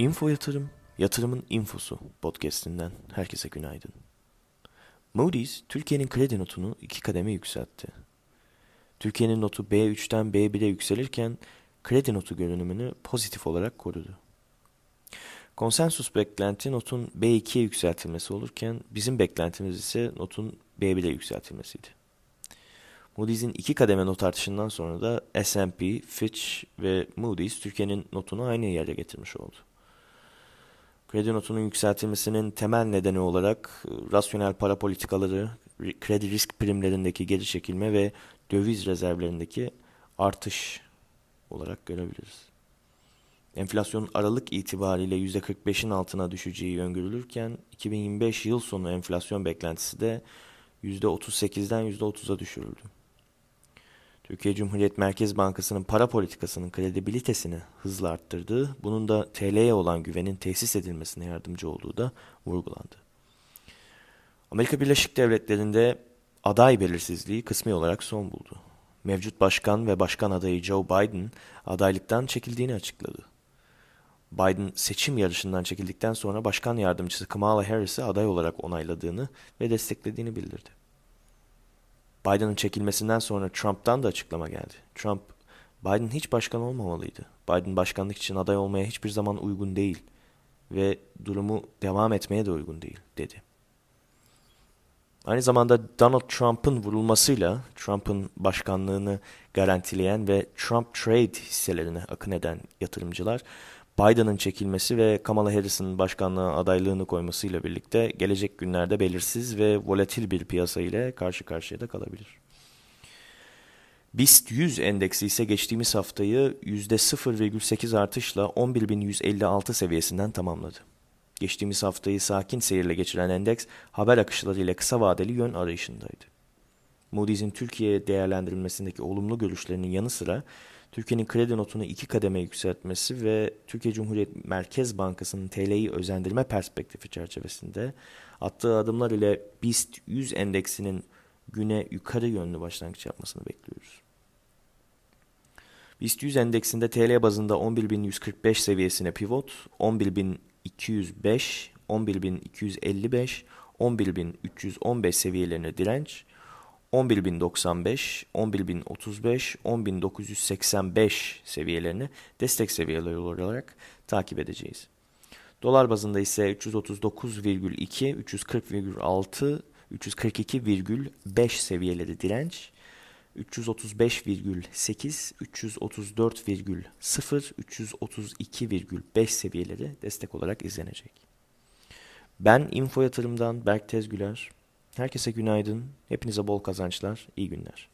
Info Yatırım, Yatırımın Infosu podcast'inden herkese günaydın. Moody's, Türkiye'nin kredi notunu iki kademe yükseltti. Türkiye'nin notu B3'ten B1'e yükselirken kredi notu görünümünü pozitif olarak korudu. Konsensus beklenti notun B2'ye yükseltilmesi olurken bizim beklentimiz ise notun B1'e yükseltilmesiydi. Moody's'in iki kademe not artışından sonra da S&P, Fitch ve Moody's Türkiye'nin notunu aynı yere getirmiş oldu. Kredi notunun yükseltilmesinin temel nedeni olarak e, rasyonel para politikaları, kredi risk primlerindeki geri çekilme ve döviz rezervlerindeki artış olarak görebiliriz. Enflasyon Aralık itibariyle %45'in altına düşeceği öngörülürken 2025 yıl sonu enflasyon beklentisi de %38'den %30'a düşürüldü. Türkiye Cumhuriyet Merkez Bankası'nın para politikasının kredibilitesini hızla arttırdığı, bunun da TL'ye olan güvenin tesis edilmesine yardımcı olduğu da vurgulandı. Amerika Birleşik Devletleri'nde aday belirsizliği kısmi olarak son buldu. Mevcut başkan ve başkan adayı Joe Biden adaylıktan çekildiğini açıkladı. Biden seçim yarışından çekildikten sonra başkan yardımcısı Kamala Harris'i aday olarak onayladığını ve desteklediğini bildirdi. Biden'ın çekilmesinden sonra Trump'tan da açıklama geldi. Trump, Biden hiç başkan olmamalıydı. Biden başkanlık için aday olmaya hiçbir zaman uygun değil ve durumu devam etmeye de uygun değil, dedi. Aynı zamanda Donald Trump'ın vurulmasıyla Trump'ın başkanlığını garantileyen ve Trump Trade hisselerine akın eden yatırımcılar Biden'ın çekilmesi ve Kamala Harris'in başkanlığa adaylığını koymasıyla birlikte gelecek günlerde belirsiz ve volatil bir piyasa ile karşı karşıya da kalabilir. BIST 100 endeksi ise geçtiğimiz haftayı %0,8 artışla 11.156 seviyesinden tamamladı. Geçtiğimiz haftayı sakin seyirle geçiren endeks haber akışlarıyla kısa vadeli yön arayışındaydı. Moody's'in Türkiye değerlendirilmesindeki olumlu görüşlerinin yanı sıra Türkiye'nin kredi notunu iki kademe yükseltmesi ve Türkiye Cumhuriyet Merkez Bankası'nın TL'yi özendirme perspektifi çerçevesinde attığı adımlar ile BIST 100 endeksinin güne yukarı yönlü başlangıç yapmasını bekliyoruz. BIST 100 endeksinde TL bazında 11.145 seviyesine pivot, 11.205, 11.255, 11.315 seviyelerine direnç, 11.095, 11.035, 10.985 seviyelerini destek seviyeleri olarak takip edeceğiz. Dolar bazında ise 339,2, 340,6, 342,5 seviyeleri direnç, 335,8, 334,0, 332,5 seviyeleri destek olarak izlenecek. Ben Info Yatırım'dan Berk Tezgüler. Herkese günaydın. Hepinize bol kazançlar. İyi günler.